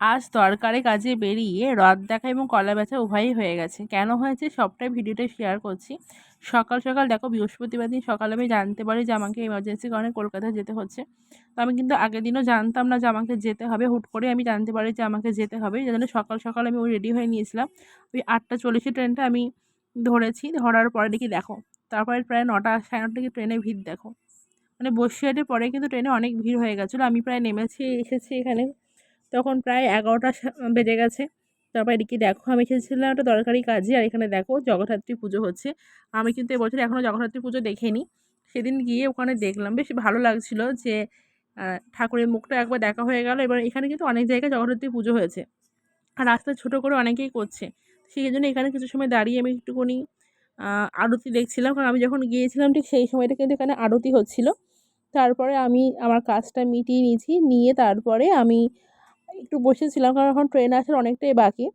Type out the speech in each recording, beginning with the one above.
আজ দরকারে কাজে বেরিয়ে রথ দেখা এবং কলা ব্যথা উভয়ই হয়ে গেছে। কেন হয়েছে সবটাই ভিডিওটা শেয়ার করছি। সকাল সকাল দেখো বৃহস্পতিবার দিন সকালে আমি জানতে পারি যে আমাকে এমার্জেন্সি কারণে কলকাতায় যেতে হচ্ছে। তো আমি কিন্তু আগের দিনও জানতাম না যে আমাকে যেতে হবে। হুট করে আমি জানতে পারি যে আমাকে যেতে হবে। এই জন্য সকাল সকাল আমি ওই রেডি হয়ে নিয়েছিলাম। ওই আটটা চল্লিশের ট্রেনটা আমি ধরেছি। ধরার পরে দেখি দেখো, তারপরে প্রায় নটা, সাড়ে নটা থেকে ট্রেনে ভিড় দেখো। মানে বসিরহাটের পরে কিন্তু ট্রেনে অনেক ভিড় হয়ে গেছিল। আমি প্রায় নেমেছি, এসেছি এখানে। তখন প্রায় এগারোটা বেজে গেছে। তারপর এদিকে দেখো, আমি এসেছিলাম একটা দরকারি কাজে, আর এখানে দেখো জগদ্ধাত্রী পুজো হচ্ছে। আমি কিন্তু এবছর এখনও জগদ্ধাত্রী পুজো দেখিনি। সেদিন গিয়ে ওখানে দেখলাম, বেশ ভালো লাগছিল যে ঠাকুরের মুখটা একবার দেখা হয়ে গেল। এবার এখানে কিন্তু অনেক জায়গায় জগদ্ধাত্রী পুজো হয়েছে। আর রাস্তা ছোটো করে অনেকেই করছে। সেই জন্য এখানে কিছু সময় দাঁড়িয়ে আমি একটুখানি আরতি দেখছিলাম। কারণ আমি যখন গিয়েছিলাম, ঠিক সেই সময়টা কিন্তু এখানে আরতি হচ্ছিল। তারপরে আমি আমার কাজটা মিটিয়ে নিয়েছি। নিয়ে তারপরে আমি একটু বসেছিলাম কারণ এখন ট্রেন আসার অনেকটাই বাকি।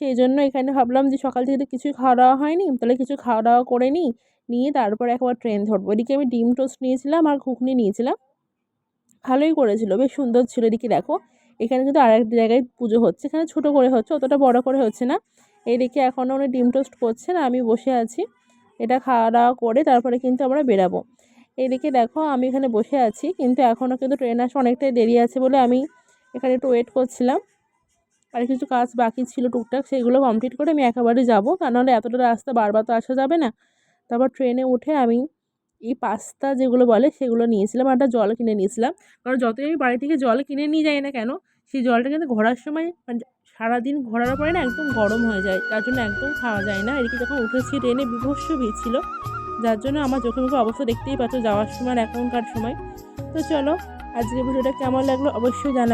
সেই জন্য এখানে ভাবলাম যে সকাল থেকে কিছুই খাওয়া দাওয়া হয়নি, তাহলে কিছু খাওয়া দাওয়া করে নিই, নিয়ে তারপরে একবার ট্রেন ধরবো। এদিকে আমি ডিম টোস্ট নিয়েছিলাম আর ঘুগনি নিয়েছিলাম। ভালোই করেছিল, বেশ সুন্দর ছিল। এদিকে দেখো, এখানে কিন্তু আর জায়গায় পুজো হচ্ছে। এখানে ছোটো করে হচ্ছে, অতটা বড় করে হচ্ছে না। এদিকে এখনও উনি ডিম টোস্ট করছেন আমি বসে আছি। এটা খাওয়া দাওয়া করে তারপরে কিন্তু আমরা বেরাবো। এদিকে দেখো, আমি এখানে বসে আছি, কিন্তু এখনও কিন্তু ট্রেন আসা অনেকটাই দেরি আছে বলে আমি এখানে একটু ওয়েট করছিলাম। আর কিছু কাজ বাকি ছিল টুকটাক, সেগুলো কমপ্লিট করে আমি একেবারে যাব। তা নাহলে এতটা রাস্তা বারবার তো আসা যাবে না। তারপর ট্রেনে উঠে আমি এই পাস্তা যেগুলো বলে সেগুলো নিয়েছিলাম আর জল কিনে নিয়েছিলাম। কারণ যতই আমি বাড়ি থেকে জল কিনে নিয়ে যাই না কেন, সেই জলটা কিন্তু ঘোরার সময় মানে সারাদিন ঘোরার পরে না একদম গরম হয়ে যায়। তার জন্য একদম খাওয়া যায় না। এদিকে যখন উঠেছি ট্রেনে বিভস্য ভিড় ছিল। যার জন্য আমার চোখে মুখে অবস্থা দেখতেই পাচ্ছ যাওয়ার সময় আর এখনকার সময়। তো চলো, আজকের ভিডিওটা কেমন লাগল অবশ্যই জানা